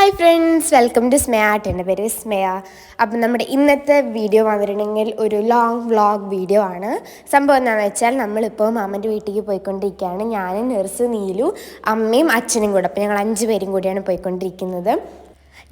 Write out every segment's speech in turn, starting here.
Hi friends welcome to സ്മയ ആട്ട് എന്റെ പേര് സ്മയ അപ്പം നമ്മുടെ ഇന്നത്തെ വീഡിയോ വന്നിട്ടുണ്ടെങ്കിൽ ഒരു ലോങ് വ്ളോഗ് വീഡിയോ ആണ്. സംഭവം എന്താണെന്ന് വെച്ചാൽ നമ്മളിപ്പോൾ മാമന്റെ വീട്ടിലേക്ക് പോയിക്കൊണ്ടിരിക്കുകയാണ്. ഞാനും നഴ്സ് നീലു അമ്മയും അച്ഛനും കൂടെ. അപ്പോൾ ഞങ്ങൾ അഞ്ച് പേരും കൂടിയാണ് പോയിക്കൊണ്ടിരിക്കുന്നത്.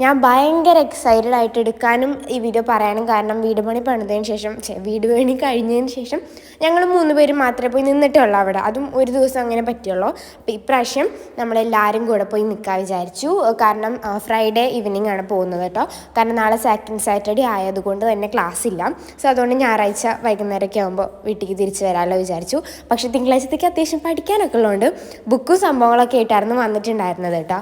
ഞാൻ ഭയങ്കര എക്സൈറ്റഡ് ആയിട്ട് എടുക്കാനും ഈ വീഡിയോ പറയാനും കാരണം വീട് പണി പണിതതിന് ശേഷം വീട് പണി കഴിഞ്ഞതിന് ശേഷം ഞങ്ങൾ മൂന്ന് പേര് മാത്രമേ പോയി നിന്നിട്ടുള്ളൂ അവിടെ. അതും ഒരു ദിവസം അങ്ങനെ പറ്റുള്ളൂ അപ്പോൾ ഇപ്രാവശ്യം നമ്മളെല്ലാവരും കൂടെ പോയി നിൽക്കാൻ വിചാരിച്ചു. കാരണം ഫ്രൈഡേ ഈവനിങ് ആണ് പോകുന്നത് കേട്ടോ. കാരണം നാളെ സാറ്റർഡേ സാറ്റർഡേ ആയതുകൊണ്ട് തന്നെ ക്ലാസ് ഇല്ല. സോ അതുകൊണ്ട് ഞായറാഴ്ച വൈകുന്നേരമൊക്കെ ആകുമ്പോൾ വീട്ടിലേക്ക് തിരിച്ചു വരാമല്ലോ വിചാരിച്ചു. പക്ഷേ തിങ്കളാഴ്ചത്തേക്ക് അത്യാവശ്യം പഠിക്കാനൊക്കെ ഉള്ളതുകൊണ്ട് ബുക്കും സംഭവങ്ങളൊക്കെ ആയിട്ടായിരുന്നു വന്നിട്ടുണ്ടായിരുന്നത് കേട്ടോ.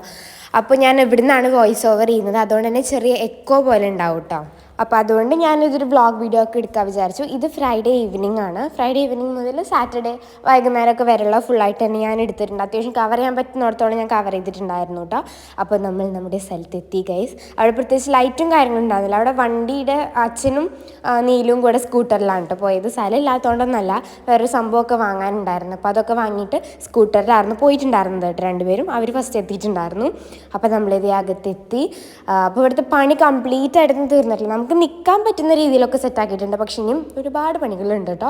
അപ്പോൾ ഞാൻ ഇവിടുന്നാണ് വോയിസ് ഓവർ ചെയ്യുന്നത്. അതുകൊണ്ട് തന്നെ ചെറിയ എക്കോ പോലെ ഉണ്ടാവും കേട്ടോ അപ്പോൾ അതുകൊണ്ട് ഞാനിതൊരു വ്ളോഗ് വീഡിയോ ഒക്കെ എടുക്കാൻ വിചാരിച്ചു. ഇത് ഫ്രൈഡേ ഈവനിങ് ആണ്. ഫ്രൈഡേ ഈവനിങ് മുതൽ സാറ്റർഡേ വൈകുന്നേരമൊക്കെ വരെയുള്ള ഫുള്ളായിട്ട് തന്നെ ഞാൻ എടുത്തിട്ടുണ്ട്. അത്യാവശ്യം കവർ ചെയ്യാൻ പറ്റുന്നിടത്തോളം ഞാൻ കവർ ചെയ്തിട്ടുണ്ടായിരുന്നു കേട്ടോ. അപ്പോൾ നമ്മൾ നമ്മുടെ സ്ഥലത്തെത്തി ഗൈസ് അവിടെ പ്രത്യേകിച്ച് ലൈറ്റും കാര്യങ്ങളും ഉണ്ടായിരുന്നില്ല. അവിടെ വണ്ടിയുടെ അച്ഛനും നീലും കൂടെ സ്കൂട്ടറിലാണ് കേട്ടോ പോയത്. സ്ഥലം ഇല്ലാത്തതുകൊണ്ടൊന്നല്ല വേറൊരു സംഭവമൊക്കെ വാങ്ങാനുണ്ടായിരുന്നു. അപ്പോൾ അതൊക്കെ വാങ്ങിയിട്ട് സ്കൂട്ടറിലായിരുന്നു പോയിട്ടുണ്ടായിരുന്നത് കേട്ടോ രണ്ടുപേരും. അവർ ഫസ്റ്റ് എത്തിയിട്ടുണ്ടായിരുന്നു. അപ്പോൾ നമ്മളിത് അകത്തെത്തി. അപ്പോൾ ഇവിടുത്തെ പണി കംപ്ലീറ്റ് ആയിട്ടൊന്നും തീർന്നിട്ടില്ല. നമുക്ക് നിൽക്കാൻ പറ്റുന്ന രീതിയിലൊക്കെ സെറ്റാക്കിയിട്ടുണ്ട് പക്ഷേ ഇനിയും ഒരുപാട് പണികളുണ്ട് കേട്ടോ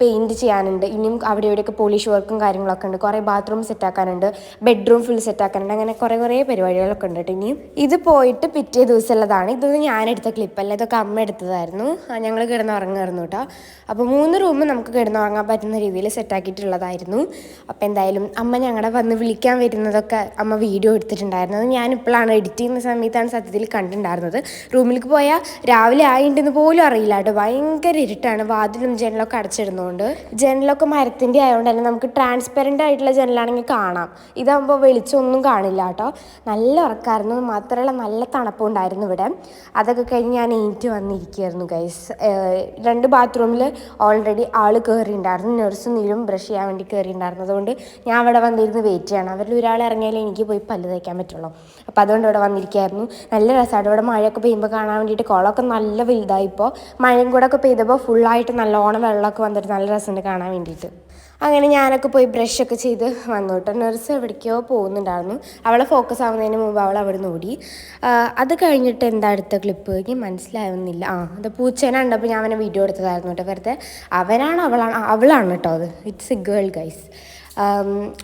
പെയിന്റ് ചെയ്യാനുണ്ട്. ഇനിയും അവിടെ ഇവിടെയൊക്കെ പോളിഷ് വർക്കും കാര്യങ്ങളൊക്കെ ഉണ്ട്. കുറേ ബാത്റൂം സെറ്റാക്കാനുണ്ട് ബെഡ്റൂം ഫുൾ സെറ്റാക്കാനുണ്ട് അങ്ങനെ കുറേ കുറേ പരിപാടികളൊക്കെ ഉണ്ട് കേട്ടോ ഇനിയും. ഇത് പോയിട്ട് പിറ്റേ ദിവസമുള്ളതാണ്. ഇതൊന്നും എടുത്ത ക്ലിപ്പല്ല ഇതൊക്കെ അമ്മ എടുത്തതായിരുന്നു. ഞങ്ങൾ കിടന്ന് ഉറങ്ങായിരുന്നു കേട്ടോ അപ്പോൾ മൂന്ന് റൂം നമുക്ക് കിടന്നുറങ്ങാൻ പറ്റുന്ന രീതിയിൽ സെറ്റാക്കിയിട്ടുള്ളതായിരുന്നു അപ്പോൾ എന്തായാലും അമ്മ ഞങ്ങളുടെ വന്ന് വിളിക്കാൻ വരുന്നതൊക്കെ അമ്മ വീഡിയോ എടുത്തിട്ടുണ്ടായിരുന്നു. അത് ഞാൻ ഇപ്പോഴാണ് എഡിറ്റ് ചെയ്യുന്ന സമയത്താണ് സത്യത്തിൽ കണ്ടിട്ടുണ്ടായിരുന്നത്. റൂമിലേക്ക് പോയാൽ രാവിലെ ആയിട്ടുണ്ടെന്ന് പോലും അറിയില്ല കേട്ടോ ഭയങ്കര ഇരുട്ടാണ്. വാതിലും ജനലൊക്കെ അടച്ചിടുന്നതുകൊണ്ട് ജനലൊക്കെ മരത്തിന്റെ ആയതുകൊണ്ട് തന്നെ നമുക്ക് ട്രാൻസ്പെറന്റ് ആയിട്ടുള്ള ജനലാണെങ്കിൽ കാണാം. ഇതാകുമ്പോൾ വെളിച്ചമൊന്നും കാണില്ല കേട്ടോ നല്ല ഉറക്കമായിരുന്നു മാത്രമല്ല നല്ല തണുപ്പുണ്ടായിരുന്നു ഇവിടെ. അതൊക്കെ കഴിഞ്ഞ് ഞാൻ എണീറ്റ് വന്നിരിക്കുകയായിരുന്നു ഗൈസ് രണ്ട് ബാത്റൂമിൽ ഓൾറെഡി ആൾ കയറിയിട്ടുണ്ടായിരുന്നു നഴ്സ് നീരും ബ്രഷ് ചെയ്യാൻ വേണ്ടി കയറിയിട്ടുണ്ടായിരുന്നു അതുകൊണ്ട് ഞാൻ അവിടെ വന്നിരുന്ന് വെയിറ്റ് ചെയ്യണം. അവരിൽ ഒരാൾ ഇറങ്ങിയാലേ എനിക്ക് പോയി പല്ല് തയ്ക്കാൻ പറ്റുള്ളൂ. അപ്പോൾ അതുകൊണ്ട് ഇവിടെ വന്നിരിക്കുകയായിരുന്നു. നല്ല രസമാണ് ഇവിടെ മഴയൊക്കെ പെയ്യുമ്പോൾ കാണാൻ വേണ്ടിയിട്ട് കുളമൊക്കെ നല്ല വലുതായി ഇപ്പോൾ. മഴയും കൂടെ ഒക്കെ പെയ്തപ്പോൾ ഫുള്ളായിട്ട് നല്ലോണം വെള്ളമൊക്കെ വന്നിട്ട് നല്ല രസമുണ്ട് കാണാൻ വേണ്ടിയിട്ട്. അങ്ങനെ ഞാനൊക്കെ പോയി ബ്രഷൊക്കെ ചെയ്ത് വന്നു കേട്ടോ നഴ്സ് എവിടേക്കോ പോകുന്നുണ്ടായിരുന്നു. അവളെ ഫോക്കസ് ആവുന്നതിന് മുമ്പ് അവൾ അവിടെ നിന്ന് ഓടി അത് കഴിഞ്ഞിട്ട് എന്താ അടുത്ത ക്ലിപ്പ് എനിക്ക് മനസ്സിലാവുന്നില്ല. ആ അത് പൂച്ചേനെ കണ്ടപ്പോൾ ഞാൻ അവനെ വീഡിയോ എടുത്തതായിരുന്നു കേട്ടോ. വെറുതെ അവനാണ് അവളാണ് അവളാണ് കേട്ടോ അത്. ഇറ്റ്സ് എ ഗേൾ ഗൈസ്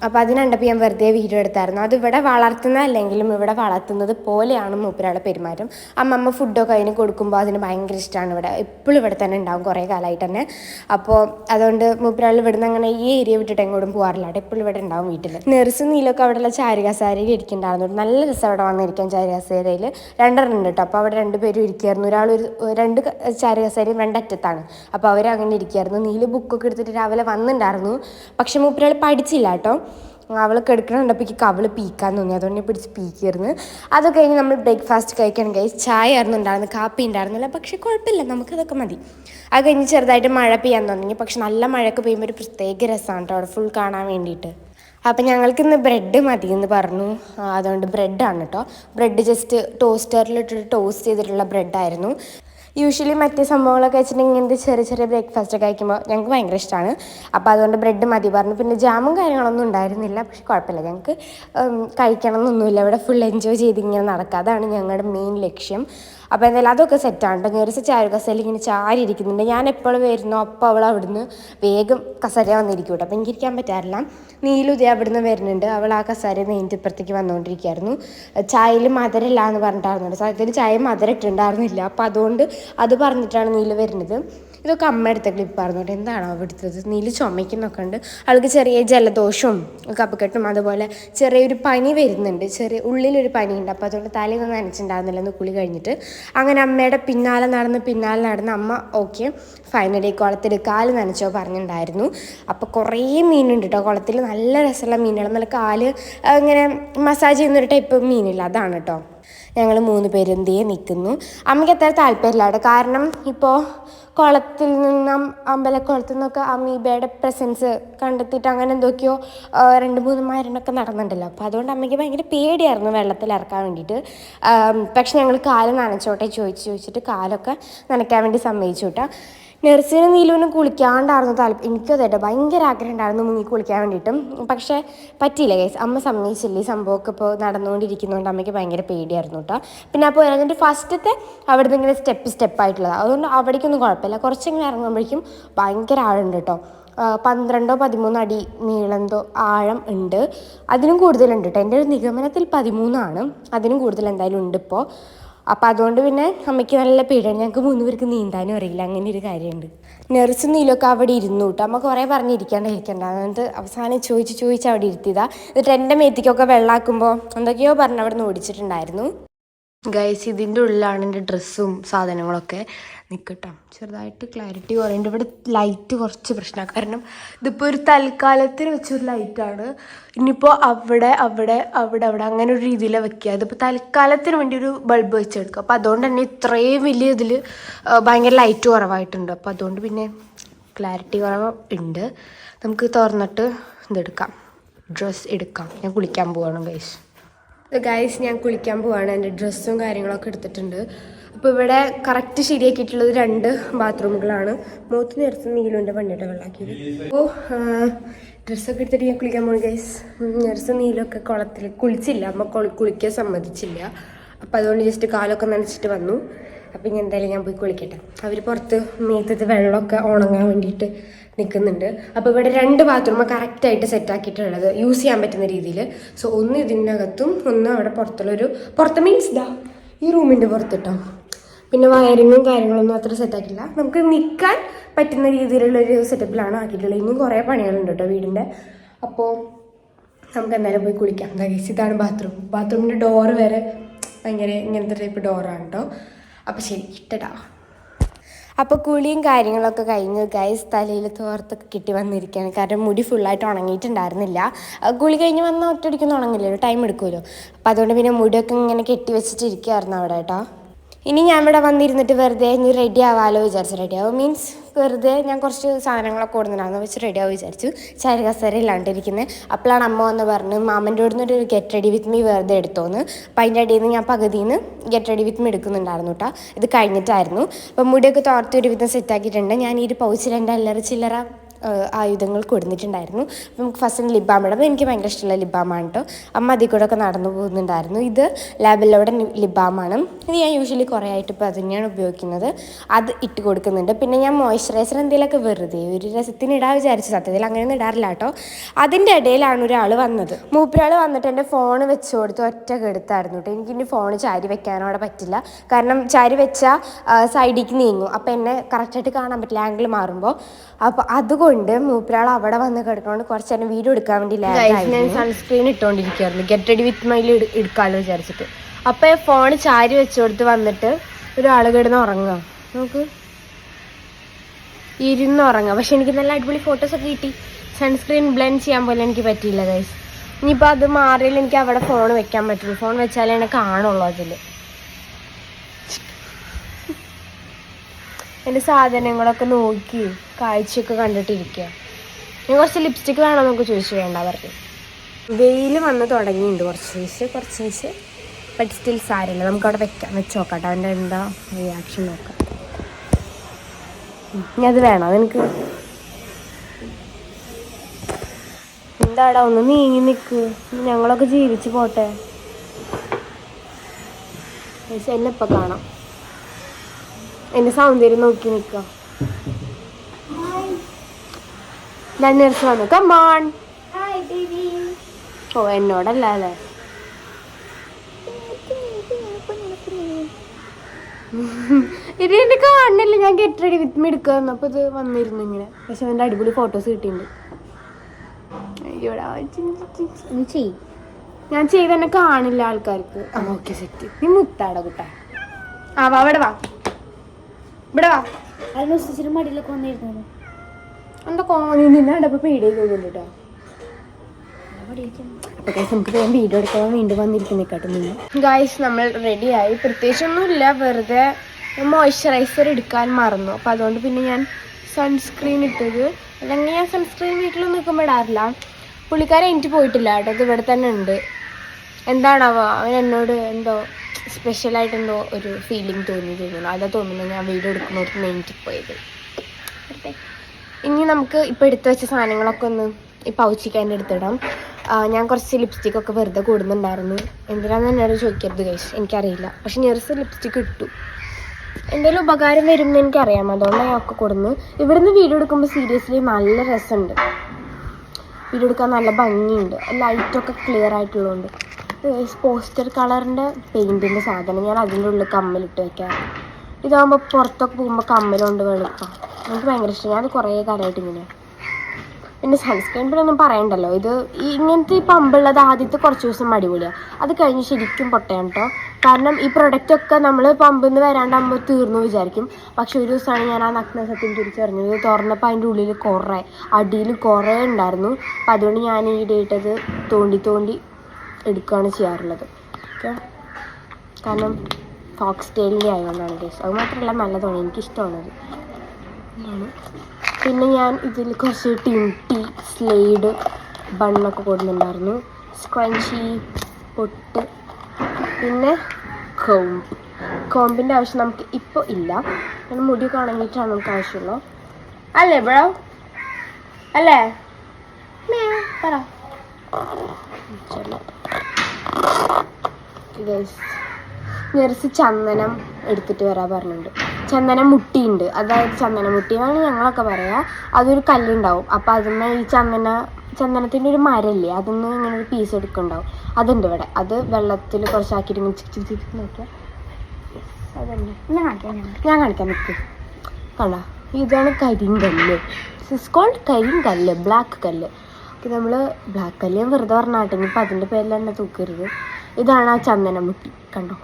അപ്പോൾ അതിനുണ്ടപ്പോൾ ഞാൻ വെറുതെ വീഡിയോ എടുത്തായിരുന്നു. അത് ഇവിടെ വളർത്തുന്ന അല്ലെങ്കിലും ഇവിടെ വളർത്തുന്നത് പോലെയാണ് മൂപ്പരാളെ പെരുമാറ്റം. അമ്മമ്മ ഫുഡൊക്കെ അതിന് കൊടുക്കുമ്പോൾ അതിന് ഭയങ്കര ഇഷ്ടമാണ് ഇവിടെ. എപ്പോഴും ഇവിടെ തന്നെ ഉണ്ടാവും കുറേ കാലമായിട്ട് തന്നെ. അപ്പോൾ അതുകൊണ്ട് മൂപ്പരാൾ ഇവിടുന്ന് അങ്ങനെ ഈ ഏരിയ വിട്ടിട്ട് എങ്ങോട്ടും പോകാറില്ല അവിടെ എപ്പോഴും ഇവിടെ ഉണ്ടാവും വീട്ടിൽ നെർസും നീലൊക്കെ അവിടെയുള്ള ചാരികസാരയിൽ ഇരിക്കുന്നുണ്ടായിരുന്നു. നല്ല രസം അവിടെ വന്നിരിക്കാൻ ചാരികസാരയിൽ രണ്ടെണ്ണം ഉണ്ട് കേട്ടോ അപ്പോൾ അവിടെ രണ്ടുപേരും ഇരിക്കുകയായിരുന്നു ഒരാൾ ഒരു രണ്ട് ചാരികാസാരിയും രണ്ടറ്റത്താണ് അപ്പോൾ അവരങ്ങനെ ഇരിക്കുകയായിരുന്നു നീൽ ബുക്കൊക്കെ എടുത്തിട്ട് രാവിലെ വന്നിട്ടുണ്ടായിരുന്നു. പക്ഷേ മൂപ്പരാൾ പഠിച്ചില്ല കേട്ടോ. അവൾ കിടക്കണുണ്ടപ്പോൾ എനിക്ക് കവൾ പീക്കാൻ തോന്നി. അതുകൊണ്ട് പിടിച്ച് പീക്കിയിരുന്നു. അത് കഴിഞ്ഞ് നമ്മൾ ബ്രേക്ക്ഫാസ്റ്റ് കഴിക്കണം കഴിച്ച് ചായ ആയിരുന്നു ഉണ്ടായിരുന്നു കാപ്പി ഉണ്ടായിരുന്നില്ല. പക്ഷേ കുഴപ്പമില്ല നമുക്കതൊക്കെ മതി. അത് കഴിഞ്ഞ് ചെറുതായിട്ട് മഴ പെയ്യാൻ തുടങ്ങി. പക്ഷെ നല്ല മഴയൊക്കെ പെയ്യുമ്പോൾ ഒരു പ്രത്യേക രസമാണ് കേട്ടോ അവിടെ ഫുൾ കാണാൻ വേണ്ടിയിട്ട്. അപ്പം ഞങ്ങൾക്ക് ഇന്ന് ബ്രെഡ് മതി എന്ന് പറഞ്ഞു. അതുകൊണ്ട് ബ്രെഡാണ് കേട്ടോ. ബ്രെഡ് ജസ്റ്റ് ടോസ്റ്ററിലിട്ടിട്ട് ടോസ്റ്റ് ചെയ്തിട്ടുള്ള ബ്രെഡായിരുന്നു യൂഷ്വലി മറ്റേ സംഭവങ്ങളൊക്കെ വെച്ചിട്ടുണ്ടെങ്കിൽ ഇങ്ങനത്തെ ചെറിയ ചെറിയ ബ്രേക്ക്ഫാസ്റ്റ് ഒക്കെ കഴിക്കുമ്പോൾ ഞങ്ങൾക്ക് ഭയങ്കര ഇഷ്ടമാണ് അപ്പോൾ അതുകൊണ്ട് ബ്രെഡ് മതി പറഞ്ഞു. പിന്നെ ജാമും കാര്യങ്ങളൊന്നും ഉണ്ടായിരുന്നില്ല. പക്ഷെ കുഴപ്പമില്ല. ഞങ്ങൾക്ക് കഴിക്കണം എന്നൊന്നുമില്ല ഇവിടെ ഫുൾ എൻജോയ് ചെയ്ത് ഇങ്ങനെ നടക്കുക അതാണ് ഞങ്ങളുടെ മെയിൻ ലക്ഷ്യം. അപ്പോൾ എന്തായാലും അതൊക്കെ സെറ്റാണ് കേട്ടോ ഞെറിച്ച് ചാരു കസേല ഇങ്ങനെ ചാരി ഇരിക്കുന്നുണ്ട്. ഞാൻ എപ്പോഴും വരുന്നു അപ്പോൾ അവൾ അവിടുന്ന് വേഗം കസേര വന്നിരിക്കും കേട്ടോ അപ്പോൾ എനിക്ക് ഇരിക്കാൻ പറ്റാറില്ല. നീലു ഇതേ അവിടുന്ന് വരുന്നുണ്ട്. അവൾ ആ കസേര നീന്തി ഇപ്പുറത്തേക്ക് വന്നുകൊണ്ടിരിക്കുകയായിരുന്നു ചായയിൽ മധുരമില്ല എന്ന് പറഞ്ഞിട്ടായിരുന്നു സത്യത്തിൽ ചായ മധുരം ഇട്ടുണ്ടായിരുന്നില്ല അപ്പോൾ അതുകൊണ്ട് അത് പറഞ്ഞിട്ടാണ് നീൽ വരുന്നത്. ഇതൊക്കെ അമ്മ എടുത്ത ക്ലിപ്പായിരുന്നു കേട്ടോ എന്താണോ എടുത്തത്? നീൽ ചുമയ്ക്കുന്നൊക്കെ ഉണ്ട്. അവൾക്ക് ചെറിയ ജലദോഷവും കപ്പക്കെട്ടും അതുപോലെ ചെറിയൊരു പനി വരുന്നുണ്ട്. ചെറിയ ഉള്ളിലൊരു പനിയുണ്ട്. അപ്പോൾ അതുകൊണ്ട് തലയൊന്നും നനച്ചിട്ടുണ്ടായിരുന്നില്ല. എന്ന് കുളി കഴിഞ്ഞിട്ട്. അങ്ങനെ അമ്മയുടെ പിന്നാലെ നടന്ന് പിന്നാലെ നടന്ന് അമ്മ ഓക്കെ ഫൈനലി കുളത്തിൽ കാൽ നനച്ചോ പറഞ്ഞിട്ടുണ്ടായിരുന്നു അപ്പോൾ കുറേ മീനുണ്ട് കേട്ടോ കുളത്തിൽ നല്ല രസമുള്ള മീനുകൾ നല്ല കാൽ ഇങ്ങനെ മസാജ് ചെയ്യുന്നൊരു ടൈപ്പ് മീനില്ല. അതാണ് കേട്ടോ ഞങ്ങൾ മൂന്ന് പേരും എന്ത് നിൽക്കുന്നു അമ്മയ്ക്ക് അത്ര താല്പര്യമില്ല കാരണം ഇപ്പോൾ കുളത്തിൽ നിന്നും അമ്പലക്കുളത്തിൽ നിന്നൊക്കെ അമീബയുടെ പ്രസൻസ് കണ്ടെത്തിയിട്ട് അങ്ങനെ എന്തൊക്കെയോ രണ്ട് മൂന്ന് മരണമൊക്കെ നടന്നിട്ടുണ്ടല്ലോ. അപ്പോൾ അതുകൊണ്ട് അമ്മയ്ക്ക് ഭയങ്കര പേടിയായിരുന്നു വെള്ളത്തിൽ ഇറക്കാൻ വേണ്ടിയിട്ട്. പക്ഷെ ഞങ്ങൾ കാൽ നനച്ചോട്ടെ ചോദിച്ച് ചോദിച്ചിട്ട് കാലൊക്കെ നനയ്ക്കാൻ വേണ്ടി സമ്മതിച്ചു കേട്ടോ. നെർസിന് നീലുവിനും കുളിക്കാണ്ടായിരുന്നു താല്പര്യം എനിക്കും അതെ ഭയങ്കര ആഗ്രഹം ഉണ്ടായിരുന്നു മുങ്ങി കുളിക്കാൻ വേണ്ടിയിട്ടും. പക്ഷേ പറ്റിയില്ല കേസ് അമ്മ സമ്മതിച്ചില്ല ഈ സംഭവമൊക്കെ ഇപ്പോൾ നടന്നുകൊണ്ടിരിക്കുന്നതുകൊണ്ട് അമ്മയ്ക്ക് ഭയങ്കര പേടിയായിരുന്നു കേട്ടോ. പിന്നെ അപ്പോൾ അതിന്റെ ഫസ്റ്റത്തെ അവിടെ നിന്ന് ഇങ്ങനെ സ്റ്റെപ്പ് സ്റ്റെപ്പ് ആയിട്ടുള്ളത്. അതുകൊണ്ട് അവിടേക്കൊന്നും കുഴപ്പമില്ല. കുറച്ചിങ്ങനെ ഇറങ്ങുമ്പോഴേക്കും ഭയങ്കര ആഴുണ്ട് കേട്ടോ. പന്ത്രണ്ടോ പതിമൂന്നോ അടി നീളന്തോ ആഴം ഉണ്ട്. അതിനും കൂടുതലുണ്ട് കേട്ടോ. എന്റെ ഒരു നിഗമനത്തിൽ പതിമൂന്നാണ്. അതിനും കൂടുതൽ എന്തായാലും ഉണ്ട് ഇപ്പോൾ. അപ്പം അതുകൊണ്ട് പിന്നെ അമ്മയ്ക്ക് നല്ല പേടിയാണ്. ഞങ്ങൾക്ക് മൂന്ന് പേർക്ക് നീന്താനും അറിയില്ല. അങ്ങനെ ഒരു കാര്യമുണ്ട്. നെർസ് നീലൊക്കെ അവിടെ ഇരുന്നു കേട്ടോ അമ്മ കുറേ പറഞ്ഞിരിക്കാണ്ട് ഇരിക്കേണ്ട. എന്നിട്ട് അവസാനം ചോദിച്ച് ചോദിച്ച് അവിടെ ഇരുത്തിയതാണ് എന്നിട്ട് എന്റെ മേത്തിക്കൊക്കെ വെള്ളമാക്കുമ്പോൾ എന്തൊക്കെയോ പറഞ്ഞ് അവിടെ നിന്ന് ഓടിച്ചിട്ടുണ്ടായിരുന്നു. ഗൈസ് ഇതിന്റെ ഉള്ളിലാണ് എന്റെ ഡ്രസ്സും സാധനങ്ങളൊക്കെ നിൽക്കട്ടോ ചെറുതായിട്ട് ക്ലാരിറ്റി കുറയുണ്ട് ഇവിടെ ലൈറ്റ് കുറച്ച് പ്രശ്നമാണ് കാരണം ഇതിപ്പോൾ ഒരു തൽക്കാലത്തിന് വെച്ചൊരു ലൈറ്റാണ് ഇനിയിപ്പോൾ അവിടെ അവിടെ അവിടെ അവിടെ അങ്ങനെ ഒരു രീതിയിൽ വെക്കുക. ഇതിപ്പോൾ തൽക്കാലത്തിന് വേണ്ടി ഒരു ബൾബ് വെച്ചെടുക്കുക. അപ്പോൾ അതുകൊണ്ട് തന്നെ ഇത്രയും വലിയ ഇതിൽ ഭയങ്കര ലൈറ്റ് കുറവായിട്ടുണ്ട്. അപ്പോൾ അതുകൊണ്ട് പിന്നെ ക്ലാരിറ്റി കുറവ് ഉണ്ട്. നമുക്ക് തുറന്നിട്ട് ഇതെടുക്കാം. ഡ്രസ്സ് എടുക്കാം. ഞാൻ കുളിക്കാൻ പോവാണ് ഗൈസ് ഗൈസ് ഞാൻ കുളിക്കാൻ പോവാണ്. എന്റെ ഡ്രസ്സും കാര്യങ്ങളൊക്കെ എടുത്തിട്ടുണ്ട്. അപ്പോൾ ഇവിടെ കറക്റ്റ് ശരിയാക്കിയിട്ടുള്ളത് രണ്ട് ബാത്റൂമുകളാണ്. മൂത്ത് നേരത്തെ നീലുവിന്റെ വണ്ടിയുടെ വെള്ളാക്കിയത് അപ്പോൾ ഡ്രസ്സൊക്കെ എടുത്തിട്ട് ഞാൻ കുളിക്കാൻ പോകും ഗൈസ് നേരത്തെ നീലൊക്കെ കുളത്തിൽ കുളിച്ചില്ല. അമ്മ കുളി- കുളിക്കാൻ സമ്മതിച്ചില്ല. അപ്പോൾ അതുകൊണ്ട് ജസ്റ്റ് കാലൊക്കെ നനച്ചിട്ട് വന്നു. അപ്പം ഇനി എന്തായാലും ഞാൻ പോയി കുളിക്കട്ടെ. അവർ പുറത്ത് മേത്തത്തെ വെള്ളമൊക്കെ ഉണങ്ങാൻ വേണ്ടിയിട്ട് നിൽക്കുന്നുണ്ട് അപ്പോൾ ഇവിടെ രണ്ട് ബാത്റൂം കറക്റ്റായിട്ട് സെറ്റ് ആക്കിയിട്ടുള്ളത് യൂസ് ചെയ്യാൻ പറ്റുന്ന രീതിയിൽ. സോ ഒന്ന് ഇതിനകത്തും ഒന്ന് അവിടെ പുറത്തുള്ളൊരു പുറത്ത് മീൻസ് ഇതാ ഈ റൂമിന്റെ പുറത്തിട്ടോ പിന്നെ വയറിങ്ങും കാര്യങ്ങളൊന്നും അത്ര സെറ്റാക്കില്ല നമുക്ക് നിൽക്കാൻ പറ്റുന്ന രീതിയിലുള്ളൊരു സെറ്റപ്പിലാണ് ആക്കിയിട്ടുള്ളത്. ഇനിയും കുറേ പണികളുണ്ട് കേട്ടോ വീടിന്റെ അപ്പോൾ നമുക്ക് എന്തായാലും പോയി കുളിക്കാം. എന്താ ഗൈസ് ഇതാണ് ബാത്റൂം ബാത്റൂമിന്റെ ഡോറ് വരെ ഭയങ്കര ഇങ്ങനത്തെ ടൈപ്പ് ഡോറാണ് കേട്ടോ അപ്പോൾ ശരി ഇട്ടടാ. അപ്പോൾ കുളിയും കാര്യങ്ങളൊക്കെ കഴിഞ്ഞ് ഗൈസ് തലയിൽ തോർത്തൊക്കെ കിട്ടി വന്നിരിക്കുകയാണ്. കാരണം മുടി ഫുള്ളായിട്ട് ഉണങ്ങിയിട്ടുണ്ടായിരുന്നില്ല. കുളി കഴിഞ്ഞ് വന്നാൽ ഒറ്റയടിക്കൊന്നും ഉണങ്ങില്ലല്ലോ ടൈം എടുക്കുമല്ലോ. അപ്പോൾ അതുകൊണ്ട് പിന്നെ മുടിയൊക്കെ ഇങ്ങനെ കെട്ടി വെച്ചിട്ടിരിക്കുകയായിരുന്നു അവിടെ കേട്ടോ. ഇനി ഞാൻ ഇവിടെ വന്നിരുന്നിട്ട് വെറുതെ ഇനി റെഡി ആവാമല്ലോ വിചാരിച്ചു. റെഡി ആവും മീൻസ് വെറുതെ ഞാൻ കുറച്ച് സാധനങ്ങളൊക്കെ കൊടുത്തിട്ടുണ്ടായിരുന്നു. വെച്ച് റെഡി ആവും വിചാരിച്ചു. ചാരി കസേര ഇല്ലാണ്ടിരിക്കുന്നത് അപ്പോഴാണ് അമ്മ വന്ന് പറഞ്ഞു മാമന്റെ അവിടെ നിന്ന് ഒരു ഗെറ്റ് റെഡി വിത്ത് മീ വെറുതെ എടുത്തോന്ന്. അപ്പം അതിന്റെ ഇടയിൽ നിന്ന് ഞാൻ പകുതിയിൽ നിന്ന് ഗെറ്റ് റെഡി വിത്ത് മീ എടുക്കുന്നുണ്ടായിരുന്നു കേട്ടോ ഇത് കഴിഞ്ഞിട്ടായിരുന്നു. അപ്പം മുടിയൊക്കെ തോർത്തി ഒരു വിധം സെറ്റാക്കിയിട്ടുണ്ട് ഞാൻ ഈ ഒരു പൗച്ചിൽ എന്റെ അല്ലറ ചില്ലറ ആയുധങ്ങൾ കൊടുത്തിട്ടുണ്ടായിരുന്നു. അപ്പം നമുക്ക് ഫസ്റ്റ് ലിബാം ഇടാം എനിക്ക് ഭയങ്കര ഇഷ്ടമുള്ള ലിബാമാണ് കേട്ടോ അമ്മ അതിൽ കൂടെ ഒക്കെ നടന്നു പോകുന്നുണ്ടായിരുന്നു. ഇത് ലാബിലൂടെ ലിബാമാണ് ഇത് ഞാൻ യൂഷ്വലി കുറേ ആയിട്ട് ഇപ്പോൾ അത് തന്നെയാണ് ഉപയോഗിക്കുന്നത്. അത് ഇട്ട് കൊടുക്കുന്നുണ്ട്. പിന്നെ ഞാൻ മോയ്സ്ചറൈസർ എന്തെങ്കിലുമൊക്കെ വെറുതെ ഒരു രസത്തിന് ഇടാൻ വിചാരിച്ചു സത്യത്തിൽ അങ്ങനെയൊന്നും ഇടാറില്ല കേട്ടോ അതിന്റെ ഇടയിലാണ് ഒരാൾ വന്നത്. മൂപ്പരാൾ വന്നിട്ട് എന്റെ ഫോൺ വെച്ച് കൊടുത്ത് ഒറ്റ കെടുത്തായിരുന്നു കേട്ടോ എനിക്കിനി ഫോൺ ചാരി വെക്കാനോ അവിടെ പറ്റില്ല. കാരണം ചാരി വെച്ചാൽ സൈഡിലേക്ക് നീങ്ങും. അപ്പോൾ എന്നെ കറക്റ്റായിട്ട് കാണാൻ പറ്റില്ല. ആംഗിൾ മാറുമ്പോൾ അപ്പോൾ അതുകൊണ്ട് മൂപ്പരാൾ അവിടെ വന്ന് കിടക്കണോണ്ട് കുറച്ച് നേരം വീഡിയോ എടുക്കാൻ വേണ്ടി ഞാൻ സൺസ്ക്രീൻ ഇട്ടുകൊണ്ടിരിക്കുകയായിരുന്നു ഗെറ്റ് റെഡി വിത്ത് മൈൽ എടുക്കാമല്ലോ വിചാരിച്ചിട്ട്. അപ്പോൾ ഫോൺ ചാരി വെച്ചുകൊടുത്ത് വന്നിട്ട് ഒരാൾ കിടന്ന് ഉറങ്ങുക നോക്ക്. ഇരുന്ന് ഉറങ്ങാം പക്ഷെ എനിക്ക് നല്ല അടിപൊളി ഫോട്ടോസ് ഒക്കെ കിട്ടി. സൺസ്ക്രീൻ ബ്ലെൻഡ് ചെയ്യാൻ പോലും എനിക്ക് പറ്റിയില്ല ഗൈസ് ഇനിയിപ്പോൾ അത് മാറിയാലും എനിക്ക് അവിടെ ഫോൺ വെക്കാൻ പറ്റുള്ളൂ. ഫോൺ വെച്ചാലേ എന്നെ കാണുള്ളൂ അതിൽ എന്റെ സാധനങ്ങളൊക്കെ നോക്കി കാഴ്ചയൊക്കെ കണ്ടിട്ടിരിക്കുക ഞാൻ കുറച്ച് ലിപ്സ്റ്റിക് വേണം എന്നൊക്കെ ചോദിച്ചു വേണ്ട അവർക്ക്. വെയിൽ വന്ന് തുടങ്ങിയിട്ടുണ്ട് കുറച്ച് ദിവസം കുറച്ച് ദിവസം. ബട്ട് സ്റ്റിൽ സാരില്ല നമുക്ക് അവിടെ വെക്കാം. വെച്ച് നോക്കാം അവന്റെ എന്താ റിയാക്ഷൻ നോക്കാം. ഇനി അത് വേണോ അതെനിക്ക് എന്താടാ ഒന്ന് നീങ്ങി നിൽക്ക് ഞങ്ങളൊക്കെ ജീവിച്ച് പോട്ടെ. എന്നെ ഇപ്പം കാണാം. എന്റെ സൗന്ദര്യം നോക്കി നിക്ക നഴ്സ് വന്നു. കമ്മാൺ ഓ എന്നോടല്ല അല്ലേ? ഇത് എന്നെ കാണുന്നില്ല. ഞാൻ ഗെറ്റ് റെഡി വിത്ത് മി അപ്പൊ ഇത് വന്നിരുന്നു ഇങ്ങനെ. പക്ഷെ അവന്റെ അടിപൊളി ഫോട്ടോസ് കിട്ടിയിട്ടുണ്ട്. ഞാൻ ചെയ്ത് എന്നെ കാണില്ല ആൾക്കാർക്ക്. ആ ഓക്കെ സെറ്റ് നീ മുത്താട കുട്ടാ. ആ അവിടെ വാ. ഇവിടെ വാ. അതിന് മടിയിലൊക്കെ വന്നിരുന്നു. എന്താ കോന്നി നിന്നെ അടപ്പ് പേടിയായി തോന്നുന്നു കേട്ടോ അപ്പൊ നമുക്ക് വേഗം വീഡിയോ എടുക്കാൻ വീണ്ടും വന്നിരിക്കുന്ന കേട്ടോ നിങ്ങൾ ഗൈസ് നമ്മൾ റെഡിയായി പ്രത്യേകിച്ചൊന്നുമില്ല. വെറുതെ മോയ്സ്ചറൈസർ എടുക്കാൻ മറന്നു. അപ്പൊ അതുകൊണ്ട് പിന്നെ ഞാൻ സൺസ്ക്രീൻ ഇട്ടത്. അല്ലെങ്കിൽ ഞാൻ സൺസ്ക്രീൻ വീട്ടിൽ നിൽക്കുമ്പോൾ ഇടാറില്ല. പുള്ളിക്കാരൻ എനിക്ക് പോയിട്ടില്ല കേട്ടോ. ഇത് ഇവിടെ തന്നെ ഉണ്ട്. എന്താണാവോ അവൻ എന്നോട് എന്തോ സ്പെഷ്യലായിട്ട് എന്തോ ഒരു ഫീലിംഗ് തോന്നി തോന്നുന്നു അതാ തോന്നുന്നു ഞാൻ വീഡിയോ എടുക്കുന്നിടത്ത് എനിക്ക് പോയത്. ഇനി നമുക്ക് ഇപ്പോൾ എടുത്തു വെച്ച സാധനങ്ങളൊക്കെ ഒന്ന് ഈ പൗച്ചിക്ക് അതിന്റെ എടുത്തിടാം. ഞാൻ കുറച്ച് ലിപ്സ്റ്റിക് ഒക്കെ വെറുതെ കൂടുന്നുണ്ടായിരുന്നു. എന്തിനാന്ന് എന്നോട് ചോദിക്കരുത് കഴിച്ച് എനിക്കറിയില്ല. പക്ഷെ നിയറസ്റ്റ് ലിപ്സ്റ്റിക് ഇട്ടു. എന്തെങ്കിലും ഉപകാരം വരുമെന്ന് എനിക്കറിയാം. അതുകൊണ്ട് ഞാൻ ഒക്കെ കൊടുന്നു. ഇവിടുന്ന് വീഡിയോ എടുക്കുമ്പോൾ സീരിയസ്ലി നല്ല രസമുണ്ട്. വീഡിയോ എടുക്കാൻ നല്ല ഭംഗിയുണ്ട്. ലൈറ്റൊക്കെ ക്ലിയർ ആയിട്ടുള്ളതുകൊണ്ട്. പോസ്റ്റർ കളറിന്റെ പെയിന്റിന്റെ സാധനം ഞാൻ അതിന്റെ ഉള്ളിൽ കമ്മലിട്ട് വെക്കാം ഇതാകുമ്പോൾ പുറത്തൊക്കെ പോകുമ്പോൾ കമ്മലുണ്ട് വെളുപ്പം. എനിക്ക് ഭയങ്കര ഇഷ്ടം. ഞാൻ കുറേ കാലമായിട്ട് ഇങ്ങനെ പിന്നെ സൺസ്ക്രീൻ പിന്നെ ഒന്നും പറയണ്ടല്ലോ. ഇത് ഇങ്ങനത്തെ ഈ പമ്പുള്ളത് ആദ്യത്തെ കുറച്ച് ദിവസം അടിപൊളിയാണ് അത് കഴിഞ്ഞ് ശരിക്കും പൊട്ടയാണ് കേട്ടോ കാരണം ഈ പ്രൊഡക്റ്റ് ഒക്കെ നമ്മൾ പമ്പിൽ നിന്ന് വരാണ്ടാകുമ്പോൾ തീർന്നു വിചാരിക്കും. പക്ഷെ ഒരു ദിവസമാണ് ഞാൻ ആ നഗ്ന സത്യം തിരിച്ചറിഞ്ഞത്. തുറന്നപ്പോൾ അതിന്റെ ഉള്ളിൽ കുറേ അടിയിൽ കുറേ ഉണ്ടായിരുന്നു. അപ്പം അതുകൊണ്ട് ഞാൻ ഈ ഡേറ്റത് തോണ്ടി തോണ്ടി എടുക്കുകയാണ് ചെയ്യാറുള്ളത്. ഓക്കെ? കാരണം ഫോക്സ് ടെയിലിന്റെ ആയതുകൊണ്ടാണ് കേസ് അത് മാത്രമല്ല നല്ലതാണ്. എനിക്കിഷ്ടമാണത്. ആണ്. പിന്നെ ഞാൻ ഇതിൽ കുറച്ച് ടിന്റി സ്ലൈഡ് ബണ്ണൊക്കെ കൊടുക്കുന്നുണ്ടായിരുന്നു സ്ക്രഞ്ചി പൊട്ട്. പിന്നെ കോംബ് കോമ്പിന്റെ ആവശ്യം നമുക്ക് ഇപ്പോൾ ഇല്ല. കാരണം മുടി ഉണങ്ങിയിട്ടാണ് നമുക്ക് ആവശ്യമുള്ളൂ. അല്ലേ ബ്രോ? അല്ലേ? മ്യാ, പറ നെറച്ച് ചന്ദനം എടുത്തിട്ട് വരാൻ പറഞ്ഞിട്ടുണ്ട്. ചന്ദനം മുട്ടിയുണ്ട്. അതായത് ചന്ദന മുട്ടി എന്നാണ് ഞങ്ങളൊക്കെ പറയുക അതൊരു കല്ലുണ്ടാവും. അപ്പോൾ അതിന്മേ ഈ ചന്ദന ചന്ദനത്തിന്റെ ഒരു മരമില്ലേ അതിന്ന് ഇങ്ങനെ ഒരു പീസ് എടുക്കുന്നുണ്ടാവും. അതുണ്ട് ഇവിടെ. അത് വെള്ളത്തിൽ കുറച്ചാക്കിയിട്ട് ഇങ്ങനെ ചിക്ക് ചിക്ക് നോക്കുക ഞാൻ കാണിക്കാം ഞാൻ ഞാൻ കാണിക്കാൻ നിൽക്കും കണ്ടോ? ഇതാണ് കരിങ്കല്ല്. സിസ്കോൾഡ് കരിങ്കല്ല്. ബ്ലാക്ക് കല്ല്. നമ്മൾ ബ്ലാക്ക് കല്ല് വെറുതെ പറഞ്ഞാട്ടെ ഇനിയിപ്പോൾ അതിന്റെ പേരിൽ തന്നെ തൂക്കരുത്. ഇതാണ് ആ ചന്ദനമുട്ടി കണ്ടോ?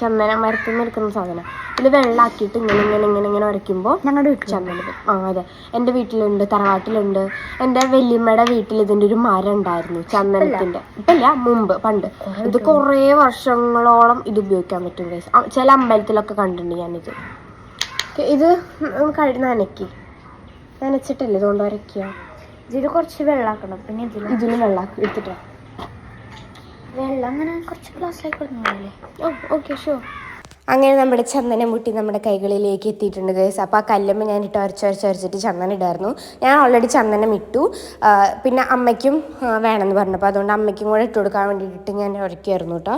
ചന്ദന മരത്തിൽ നിന്ന് എടുക്കുന്ന സാധനം. ഇതിൽ വെള്ളമാക്കിയിട്ട് ഇങ്ങനെ ഇങ്ങനെ ഇങ്ങനെ ഇങ്ങനെ ഉരയ്ക്കുമ്പോൾ ഞങ്ങളുടെ വീട്ടിൽ ചന്ദനം ആ അതെ. എന്റെ വീട്ടിലുണ്ട് തറവാട്ടിലുണ്ട്. എന്റെ വല്യമ്മയുടെ വീട്ടിൽ ഇതിന്റെ ഒരു മരം ഉണ്ടായിരുന്നു ചന്ദനത്തിന്റെ ഇപ്പം ഇല്ല മുമ്പ് പണ്ട്. ഇത് കുറേ വർഷങ്ങളോളം ഇത് ഉപയോഗിക്കാൻ പറ്റും. ചില അമ്പലത്തിലൊക്കെ കണ്ടിട്ടുണ്ട് ഞാനിത്. ഇത് കഴിഞ്ഞ നനയ്ക്ക്. നനച്ചിട്ടില്ല? ഇതുകൊണ്ട് വരയ്ക്കുക ഇതിൽ കുറച്ച് വെള്ളമാക്കണം പിന്നെ ഇതിൽ ഇതിൽ വെള്ളം എടുത്തിട്ടോ വെള്ളം അങ്ങനെ കുറച്ച് ഗ്ലാസ് കൊടുക്കുന്നില്ലേ ഓ ഓക്കെ ഷുവർ അങ്ങനെ നമ്മുടെ ചന്ദനം മുട്ടി നമ്മുടെ കൈകളിലേക്ക് എത്തിയിട്ടുണ്ട് ഗൈസ് അപ്പോൾ ആ കല്ലമ്മ ഞാൻ ഇട്ട് ഉരച്ച് ഉരച്ച് ഉരച്ചിട്ട് ചന്ദനം ഇടായിരുന്നു. ഞാൻ ഓൾറെഡി ചന്ദനം ഇട്ടു. പിന്നെ അമ്മയ്ക്കും വേണമെന്ന് പറഞ്ഞപ്പോൾ അതുകൊണ്ട് അമ്മയ്ക്കും കൂടെ ഇട്ട് കൊടുക്കാൻ വേണ്ടിയിട്ട് ഞാൻ ഉറക്കിയായിരുന്നു കേട്ടോ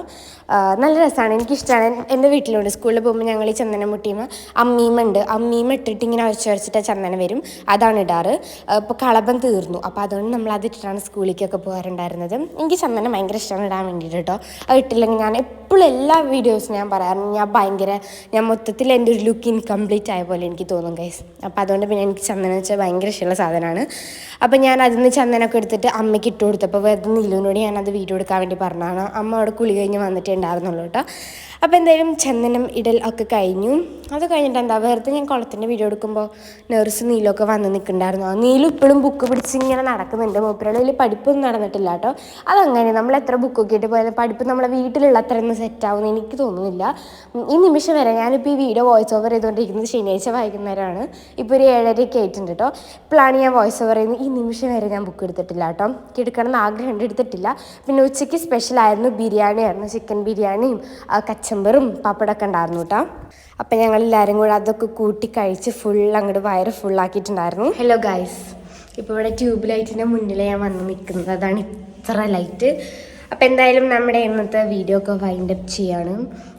നല്ല രസമാണ് എനിക്കിഷ്ടമാണ് എന്റെ വീട്ടിലുണ്ട്. സ്കൂളിൽ പോകുമ്പോൾ ഞങ്ങൾ ഈ ചന്ദനം മുട്ടിയുമ്പോൾ അമ്മീമ ഉണ്ട്. അമ്മീമ ഇട്ടിട്ട് ഇങ്ങനെ ഉരച്ച് ഉരച്ചിട്ട് ചന്ദനം വരും. അതാണ് ഇടാറ്. ഇപ്പോൾ കളഭം തീർന്നു. അപ്പോൾ അതുകൊണ്ട് നമ്മൾ അത് ഇട്ടിട്ടാണ് സ്കൂളിലേക്കൊക്കെ പോകാറുണ്ടായിരുന്നത്. എനിക്ക് ചന്ദനം ഭയങ്കര ഇഷ്ടമാണ് ഇടാൻ വേണ്ടിയിട്ട് കേട്ടോ അത് ഇട്ടില്ലെങ്കിൽ ഞാൻ എപ്പോഴും എല്ലാ വീഡിയോസും ഞാൻ പറയാറുണ്ട്. ഞാൻ ഭയങ്കര ഞാൻ മൊത്തത്തിൽ എന്റെ ഒരു ലുക്ക് ഇൻകംപ്ലീറ്റ് ആയ പോലെ എനിക്ക് തോന്നും ഗൈസ് അപ്പോൾ അതുകൊണ്ട് പിന്നെ എനിക്ക് ചന്ദനം വെച്ചാൽ ഭയങ്കര ഇഷ്ടമുള്ള സാധനമാണ്. അപ്പോൾ ഞാൻ അതിൽ നിന്ന് ചന്ദനമൊക്കെ എടുത്തിട്ട് അമ്മയ്ക്ക് ഇട്ട് കൊടുത്തപ്പോൾ വെറുതെ നീലുവിനോട് ഞാനത് വീഡിയോ എടുക്കാൻ വേണ്ടി പറഞ്ഞതാണ്. അമ്മ അവിടെ കുളി കഴിഞ്ഞ് വന്നിട്ടേ ഉണ്ടായിരുന്നുള്ളൂ കേട്ടോ. അപ്പോൾ എന്തായാലും ചന്ദനം ഇടൽ ഒക്കെ കഴിഞ്ഞു. അത് കഴിഞ്ഞിട്ട് എന്താ വെറുതെ ഞാൻ കുളത്തിന്റെ വീഡിയോ എടുക്കുമ്പോൾ നേഴ്സ് നീലൊക്കെ വന്ന് നിൽക്കുന്നുണ്ടായിരുന്നു. ആ നീലും ഇപ്പോഴും ബുക്ക് പിടിച്ച് ഇങ്ങനെ നടക്കുന്നുണ്ട്. മൂപ്പരുടെ വലിയ പഠിപ്പൊന്നും നടന്നിട്ടില്ല കേട്ടോ. അതങ്ങനെ നമ്മൾ എത്ര ബുക്കൊക്കെ ഇട്ട് പോയാലും പഠിപ്പ് നമ്മളെ വീട്ടിലുള്ള അത്ര ഒന്നും സെറ്റ് ആവുമെന്ന് എനിക്ക് തോന്നുന്നില്ല. ഈ നിമിഷം വരെ ഞാനിപ്പോൾ ഈ വീഡിയോ വോയിസ് ഓവർ ചെയ്തുകൊണ്ടിരിക്കുന്നത് ശനിയാഴ്ച വൈകുന്നേരമാണ്. ഇപ്പോൾ ഒരു ഏഴരയൊക്കെ ആയിട്ടുണ്ട് കേട്ടോ. ഇപ്പോഴാണ് ഞാൻ വോയിസ് ഓവർ ചെയ്യുന്നത് ഈ നിമിഷം വരെ ഞാൻ ബുക്ക് എടുത്തിട്ടില്ല കേട്ടോ. എനിക്ക് എടുക്കണം എന്ന് ആഗ്രഹം എടുത്തിട്ടില്ല. പിന്നെ ഉച്ചയ്ക്ക് സ്പെഷ്യലായിരുന്നു ബിരിയാണി ആയിരുന്നു ചിക്കൻ ബിരിയാണിയും ആ, കച്ചമ്പറും പപ്പടമൊക്കെ ഉണ്ടായിരുന്നു കേട്ടോ അപ്പം ഞങ്ങൾ എല്ലാവരും കൂടെ അതൊക്കെ കൂട്ടി കഴിച്ച് ഫുൾ അങ്ങോട്ട് വയറ് ഫുള്ളാക്കിയിട്ടുണ്ടായിരുന്നു ഹലോ ഗൈസ് ഇപ്പോൾ ഇവിടെ ട്യൂബ് ലൈറ്റിന്റെ മുന്നിൽ ഞാൻ വന്ന് നിൽക്കുന്നത് അതാണ് ഇത്ര ലൈറ്റ് അപ്പം എന്തായാലും നമ്മുടെ ഇന്നത്തെ വീഡിയോ ഒക്കെ വൈൻഡ് അപ്പ് ചെയ്യാണ്.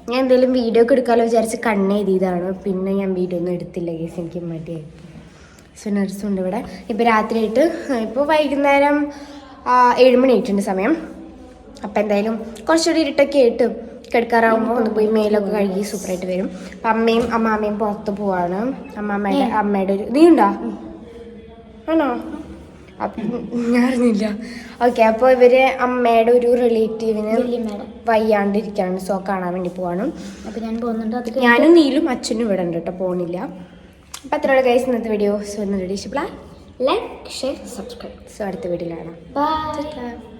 ഞാൻ എന്തെങ്കിലും വീഡിയോ ഒക്കെ എടുക്കാമല്ലോ വിചാരിച്ച് കണ്ണെഴുതിയതാണ് പിന്നെ ഞാൻ വീഡിയോ ഒന്നും എടുത്തില്ല ഗേസ് എനിക്ക് മടിയായി. സോ നഴ്സുണ്ട് ഇവിടെ. ഇപ്പോൾ രാത്രിയായിട്ട് ഇപ്പോൾ വൈകുന്നേരം ഏഴുമണി ഏഴ് ആയിട്ടുണ്ട് സമയം. അപ്പം എന്തായാലും കുറച്ചുകൂടി ഇരുട്ടൊക്കെ ആയിട്ട് കിടക്കാറാകുമ്പോൾ ഒന്ന് പോയി മേലൊക്കെ കഴുകി സൂപ്പറായിട്ട് വരും. അപ്പം അമ്മയും അമ്മാമ്മയും പുറത്ത് പോവാണ്. അമ്മാമ്മയുടെ അമ്മയുടെ ഒരു നീ ഉണ്ടോ ആണോ? അപ്പം ഞാൻ അറിഞ്ഞില്ല. ഓക്കെ അപ്പോൾ ഇവർ അമ്മയുടെ ഒരു റിലേറ്റീവിന് വയ്യാണ്ടിരിക്കാണ് സോ കാണാൻ വേണ്ടി പോവാണ്. ഞാനും നീലും അച്ഛനും ഇവിടെ ഉണ്ട് കേട്ടോ പോണില്ല. അപ്പം അത്രയുള്ള കൈസ് ഇന്നത്തെ വീഡിയോ സോ ഇന്നത്തെ വീഡിയോ ഇഷ്ടപ്പെടാം ലൈക്ക് ഷെയർ സബ്സ്ക്രൈബ് സോ അടുത്ത വീഡിയോയിലാണ് ബൈ